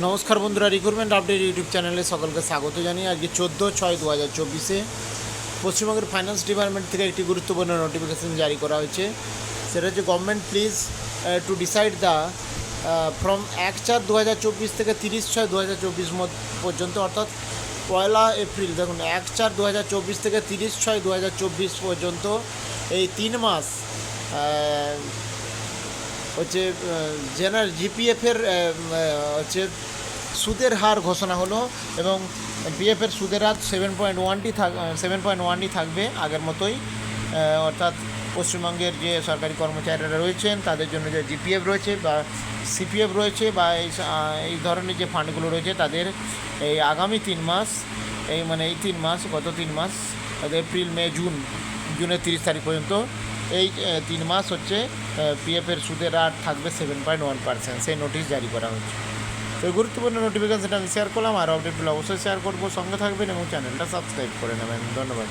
নমস্কার বন্ধুরা recruitment update YouTube চ্যানেলে সকলকে স্বাগত জানিয়ে আজকে চোদ্দ ছয় দু হাজার চব্বিশে পশ্চিমবঙ্গের ফাইন্যান্স ডিপার্টমেন্ট থেকে একটি গুরুত্বপূর্ণ নোটিফিকেশন জারি করা হয়েছে। সেটা হচ্ছে government please to decide the from এক চার দু হাজার চব্বিশ থেকে তিরিশ ছয় দু হাজার চব্বিশ পর্যন্ত, অর্থাৎ পয়লা এপ্রিল, দেখুন, এক চার দু হাজার চব্বিশ থেকে তিরিশ ছয় দু হাজার চব্বিশ পর্যন্ত এই তিন মাস হচ্ছে জেনারেল জিপিএফের হচ্ছে সুদের হার ঘোষণা হলো এবং পিএফের সুদের হার সেভেন পয়েন্ট ওয়ানটি থাক সেভেন পয়েন্ট ওয়ানটি থাকবে আগের মতোই। অর্থাৎ পশ্চিমবঙ্গের যে সরকারি কর্মচারীরা রয়েছেন, তাদের জন্য যে জিপিএফ রয়েছে বা সিপিএফ রয়েছে বা এই এই ধরনের যে ফান্ডগুলো রয়েছে, তাদের এই আগামী তিন মাস, এই মানে এই তিন মাস, গত তিন মাস এপ্রিল, মে, জুন, জুনের তিরিশ তারিখ পর্যন্ত এই তিন মাস হচ্ছে পিএফের সুদের আর থাকবে সেভেন পয়েন্ট ওয়ান পার্সেন্ট সেই নোটিশ জারি করা হচ্ছে। তো গুরুত্বপূর্ণ সেটা আমি শেয়ার করলাম। আর আপডেটগুলো অবশ্যই শেয়ার করব। সঙ্গে থাকবেন এবং চ্যানেলটা সাবস্ক্রাইব করে নেবেন। ধন্যবাদ।